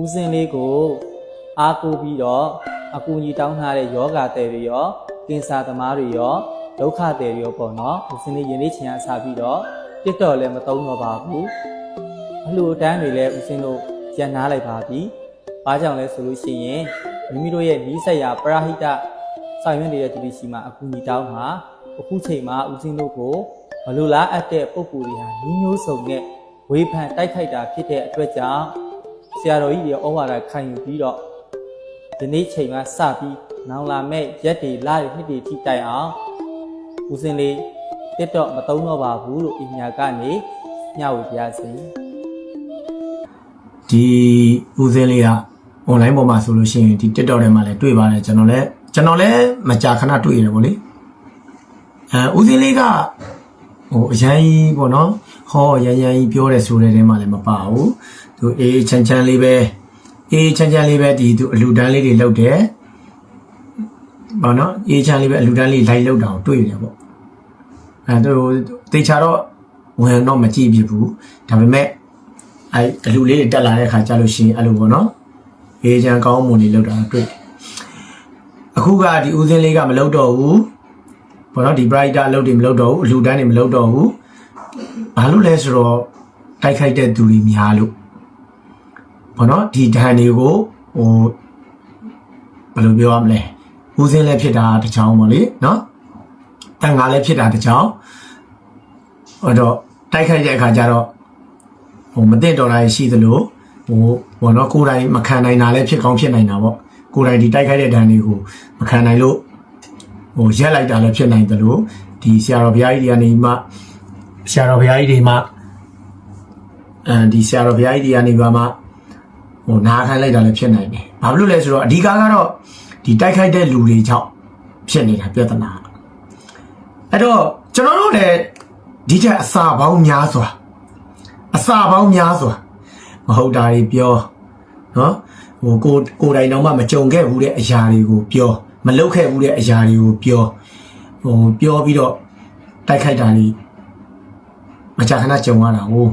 ဦးစင်းလေးကိုအားကိုးပြီးတော့အကူအညီတောင်းထားတဲ့ယောဂတဲ့တွေရောကင်ဆာသမားတွေရောဒုက္ခတဲ့တွေရောပေါ့နော်ဦးစင်းလေးယနေ့ချင်းအားစားပြီးတော့တစ်တော်လည်းမသုံးတော့ပါဘူးအလှူအတန်းတွေလည်းဦးစင်းတို့ရန်နာလိုက်ပါပြီ။ဘာကြောင့်လဲဆိုလို့ရှိရင်မိမိတို့ရဲ့နီးစပ်ရာပရဟိတဆောင်ရွက်နေတဲ့သူတွေရှိမှအကူအညီတောင်းမှာအခုချိန်မှာဦးစင်းတို့ကိုမလိုလားအပ်တဲ့ပုံပူတွေဟာမျိုးမျိုးစုံနဲ့ဝေဖန်တိုက်ခိုက်တာဖြစ်တဲ့အတွက်ကြောင့်ဆ ရာတော်ကြီးတွေဩဝါဒခံယူပြီးတော့ဒီနေ့ချိန်မှာစပြီးနောင်လာမဲ့ရက်တွေလတွေနှစ်တွေထိတိုင်အောင်ဦးစင်းလေးတစ်တော့မတုံးတော့ပါဘူးလို့အညာကနေညဝေပြစေဒီဦးစင်းလေးက online ပေါ်မှာဆိုလို့ရှိရင်ဒီ TikTok ထဲမှာလည်းတွေ့ပါတယ်ကျွန်တော်လည်းကျွန်တော်လည်းမကြာခဏတွေ့ရတယ်ဗောလေအဲဦးစင်းလေးကဟိုအရန်ကြီးပေါ့နော်ဟောရန်ရန်ကြီးပြောတယ်ဆိုတဲ့ထဲမှာလည်းမပါဘူး သူအေးချမ်းချမ်းလေးပဲအေးချမ်းချမ်းလေးပဲဒီသူအလူတန်းလေးတွေလုပ်တယ်ဘာနော်အေးချမ်းလေးပဲအလူတန်းလေးလိုက်လုပ်တာကိုတွေ့ရတယ်ပေါ့အဲသူတေချာတော့ဝင်တော့မကြည့်ဖြစ်ဘူးဒါပေမဲ့အဲအလူလေးတွေတက်လာတဲ့ခါကျလို့ရှိရင်အဲ့လိုပေါ့နော်အေးချမ်းကောင်းမွန်နေလောက်တာတွေ့တယ်အခုကဒီဦးစင်းလေးကမလုပ်တော့ဘူးဘောနော်ဒီ brighter အလုပ်တွေမလုပ်တော့ဘူးအလူတန်းတွေမလုပ်တော့ဘူးဘာလို့လဲဆိုတော့တိုက်ခိုက်တဲ့သူတွေများလို့ ဘောနော်ဒီဒဏ်တွေကိုဟိုဘယ်လိုပြောရမလဲဦးစင်းလည်းဖြစ်တာတစ်ချောင်းပေါ့လေနော်တန်ငါလည်းဖြစ်တာတစ်ချောင်းဟိုတော့တိုက်ခိုက်တဲ့အခါကျတော့ဟိုမသိတော်တာရှိသလိုဟိုဘောနော်ကိုယ်တိုင်မခံနိုင်တာလည်းဖြစ်ကောင်းဖြစ်နိုင်တာပေါ့ကိုယ်တိုင်ဒီတိုက်ခိုက်တဲ့ဒဏ်တွေကိုမခံနိုင်လို့ဟိုရက်လိုက်တာလည်းဖြစ်နိုင်တယ်လို့ဒီဆရာတော်ဘုရားကြီးတွေကနေမှဆရာတော်ဘုရားကြီးတွေမှအဲဒီဆရာတော်ဘုရားကြီးတွေကနေပါမှ ဟိုနားခိုင်းလိုက်တာလည်းဖြစ်နိုင်တယ်။ဘာဖြစ်လို့လဲဆိုတော့အဓိကကတော့ဒီတိုက်ခိုက်တဲ့လူတွေကြောင့်ဖြစ်နေတာပြဿနာ။အဲ့တော့ကျွန်တော်တို့လည်းဒီချက်အစာပေါင်းများစွာအစာပေါင်းများစွာမဟုတ်တာတွေပြောနော်ဟိုကိုကိုယ်တိုင်တော့မှမကြုံခဲ့ဘူးတဲ့အရာတွေကိုပြောမလုပ်ခဲ့ဘူးတဲ့အရာတွေကိုပြောဟိုပြောပြီးတော့တိုက်ခိုက်တာတွေမကြာခဏကြုံရတာဟို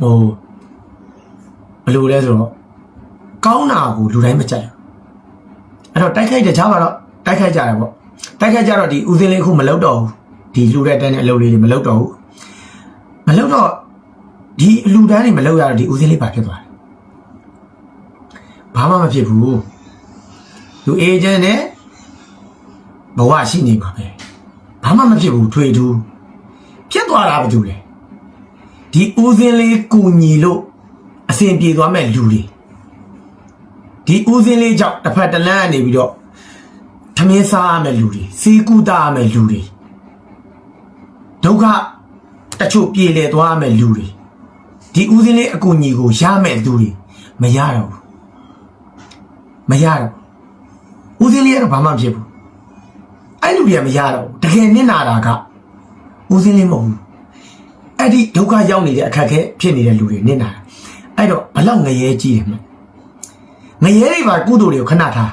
ဟိုဘယ် လိုလဲဆိုတော့ကောင်းတာကိုလူတိုင်းမကြိုက်ဘူးအဲ့တော့တိုက်ခိုက်တဲ့ကြားမှာတော့တိုက်ခိုက်ကြတယ်ပေါ့တိုက်ခိုက်ကြတော့ဒီဦးစင်းလေးခုမလုပ်တော့ဘူးဒီလူတဲ့တန်းတဲ့အလုပ်လေးတွေမလုပ်တော့ဘူးမလုပ်တော့ဒီအလူတန်းတွေမလုပ်ရတော့ဒီဦးစင်းလေးပါဖြစ်သွားတယ်ဘာမှမဖြစ်ဘူးလူအေဂျင့်နဲ့ဘဝရှိနေမှာပဲဘာမှမဖြစ်ဘူးထွေထူးဖြစ်သွားတာဘာလို့လဲဒီဦးစင်းလေးကူညီလို့ အစဉ်ပြေသွားမဲ့လူတွေဒီဦးစင်းလေးကြောင့်တစ်ဖက်တစ်လမ်းကနေပြီးတော့သမင်းစားရမဲ့လူတွေစီးကူတာရမဲ့လူတွေဒုက္ခတချို့ပြေလည်သွားရမဲ့လူတွေဒီဦးစင်းလေးအကူညီကိုရမဲ့လူတွေမရတော့ဘူးမရတော့ဘူးဦးစင်းလေးကတော့ဘာမှမဖြစ်ဘူးအဲ့လူတွေကမရတော့ဘူးတကယ်နစ်နာတာကဦးစင်းလေးမဟုတ်ဘူးအဲ့ဒီဒုက္ခရောက်နေတဲ့အခက်အခဲဖြစ်နေတဲ့လူတွေနစ်နာတာ အဲ့တော့ဘလောက်ငရဲကြီးတယ်မငရဲတွေပါကုသိုလ်တွေကိုခဏထား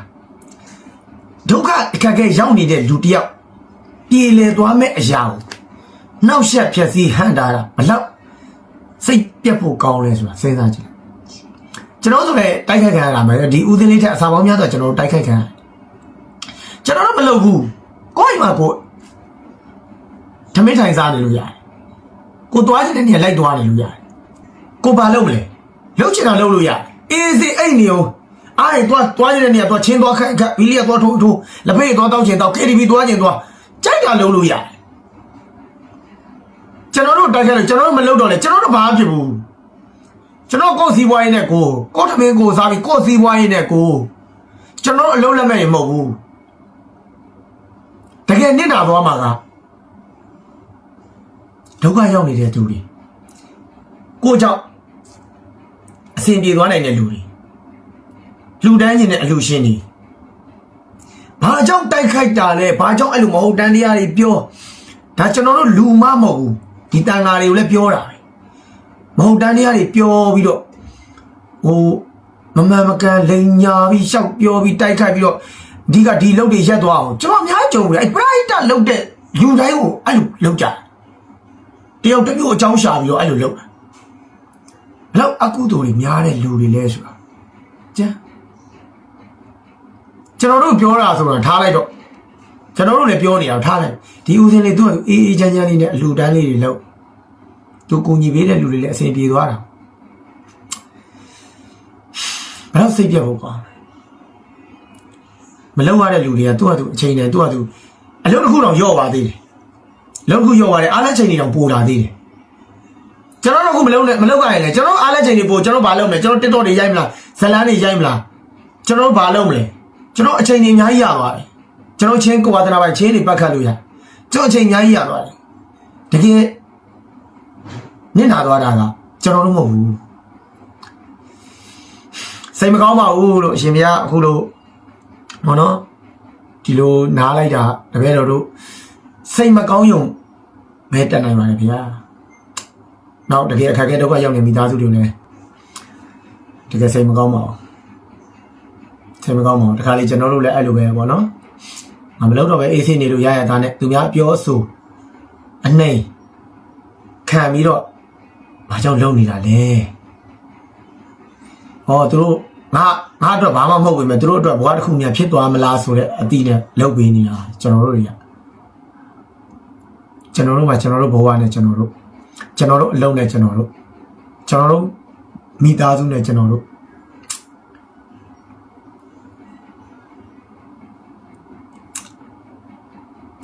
ဒုက္ခအခက်အခဲရောက်နေတဲ့လူတယောက်ပြေလည်သွားမဲ့အရာကိုနောက်ဆက်ဖြက်စီးဟန်တာတာဘလောက်စိတ်ပြတ်ဖို့ကောင်းလဲဆိုတာစဉ်းစားကြည့်ကျွန်တော်ဆိုလည်းတိုက်ခိုက်ခံရတာမယ်ဒီဦးစင်းလေးထက်အစာပေါင်းများတော့ကျွန်တော်တို့တိုက်ခိုက်ခံရတယ်ကျွန်တော်တို့မလုပ်ဘူးကိုယ့်အိမ်မှာကိုယ်ဓမင်းထိုင်စားနေလို့ရတယ်ကိုသွားချင်တဲ့နေရာလိုက်သွားနေလို့ရတယ်ကိုဘာလုပ်မလဲ လုပ်ချင်တာလုပ်လို့ရတယ်အေးစေအဲ့နေအောင်အားရသွားသွားချင်တဲ့နေရာသွားချင်းသွားခိုက်ခတ်ဘီလီယာသွားထိုးထိုးလက်ဖေးသွားတောက်ချင်တောက် KTV သွားချင်သွားကြိုက်တာလုပ်လို့ရတယ်ကျွန်တော်တို့တိုက်ခိုက်လို့ကျွန်တော်တို့မလုပ်တော့လေကျွန်တော်တို့ဘာမှဖြစ်ဘူးကျွန်တော်ကိုယ်စီးပွားရေးနဲ့ကိုကိုထမင်းကိုစားပြီးကိုယ်စီးပွားရေးနဲ့ကိုကျွန်တော်အလုပ်လက်မဲ့ရင်မဟုတ်ဘူးတကယ်နစ်နာသွားမှာကဒုက္ခရောက်နေတဲ့သူတွေကိုကြောင့် အစဉ်ပြေသွားနိုင်တဲ့လူတွေလူတန်းကျင်တဲ့အလူရှင်တွေဘာကြောင့်တိုက်ခိုက်တာလဲဘာကြောင့်အဲ့လိုမဟုတ်တန်းတရားတွေပြောဒါကျွန်တော်တို့လူမမဟုတ်ဘူးဒီတန်ဃာတွေကိုလည်းပြောတာပဲမဟုတ်တန်းတရားတွေပြောပြီးတော့ဟိုမမှန်မကန်လိန်ညာပြီးရှောက်ပြောပြီးတိုက်ခိုက်ပြီးတော့ဒီကဒီလုတ်တွေရက်သွားအောင်ကျွန်တော်အများကြုံတယ်အဲ့ပရိုက်တာလုတ်တဲ့လူတိုင်းကိုအဲ့လိုလုတ်ကြတယ်တယောက်တစ်မျိုးအကြောင်းရှာပြီးတော့အဲ့လိုလုတ်တာဘ လောက်အကုသိုလ်တွေများတဲ့လူတွေလဲဆိုတာကျန်ကျွန်တော်တို့ပြောတာဆိုတော့ထားလိုက်တော့ကျွန်တော်တို့လည်းပြောနေတာထားလိုက်ဒီဦးစင်းလေးသူကအေးအေးချမ်းချမ်းလေးနဲ့အလှူဒန်းလေးတွေလုပ်သူကူညီပေးတဲ့လူတွေလည်းအဆင်ပြေသွားတာဘယ်တော့စိတ်ပြတ်ဖို့ကောင်းမလောက်ရတဲ့လူတွေကသူ့ဟာသူအချိန်နဲ့သူ့ဟာသူအလုပ်တစ်ခုတော့ယော့ပါသေးတယ်လုပ်တစ်ခုယော့ပါတယ်အားလက်ချိန်တွေတော့ပိုလာသေးတယ် ကျွန်တော်တို့အခုမလုပ်နဲ့မလုပ်ကြရင်လေကျွန်တော်အားလက်ချိန်တွေပို့ကျွန်တော်ဘာလုပ်မလဲကျွန်တော် TikTok တွေရိုက်မလားဇလန်းတွေရိုက်မလားကျွန်တော်ဘာလုပ်မလဲကျွန်တော်အချိန်တွေအများကြီးရပါတယ်ကျွန်တော်ချင်းကိုဝါသနာပိုင်ချင်းတွေပတ်ခတ်လို့ရကျွန်တော်အချိန်အများကြီးရပါတယ်တကယ်နင့်နာသွားတာကကျွန်တော်တို့မဟုတ်ဘူးစိတ်မကောင်းပါဘူးလို့အရှင်ဘုရားအခုလို့ဟောနော်ဒီလိုနားလိုက်တာတပည့်တော်တို့စိတ်မကောင်းယုံမဲတက်နိုင်ပါလေဗျာ နောက်တကယ်အခက်အခဲဒုက္ခရောက်နေမိသားစုတွေလည်းတကယ်စိတ်မကောင်းပါဘူးစိတ်မကောင်းပါဘူးတခါလေကျွန်တော်တို့လည်းအဲ့လိုပဲပေါ့နော်ငါမလုပ်တော့ပဲအေးဆေးနေလို့ရရတာနဲ့သူများပြောဆိုအနှိမ်ခံပြီးတော့ဘာကြောင့်လုံနေတာလဲဟောသူတို့ငါငါအတွက်ဘာမှမဟုတ်ဘူးမြဲသူတို့အတွက်ဘဝတစ်ခုမြန်ဖြစ်သွားမလားဆိုတဲ့အတိနဲ့လုပ်ပေးနေတာကျွန်တော်တို့တွေကကျွန်တော်တို့ကကျွန်တော်တို့ဘဝနဲ့ကျွန်တော်တို့ ကျွန်တော်တို့အလုံးနဲ့ကျွန်တော်တို့ကျွန်တော်တို့မိသားစုနဲ့ကျွန်တော်တို့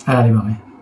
အဲ့ဒါလေးပါပဲ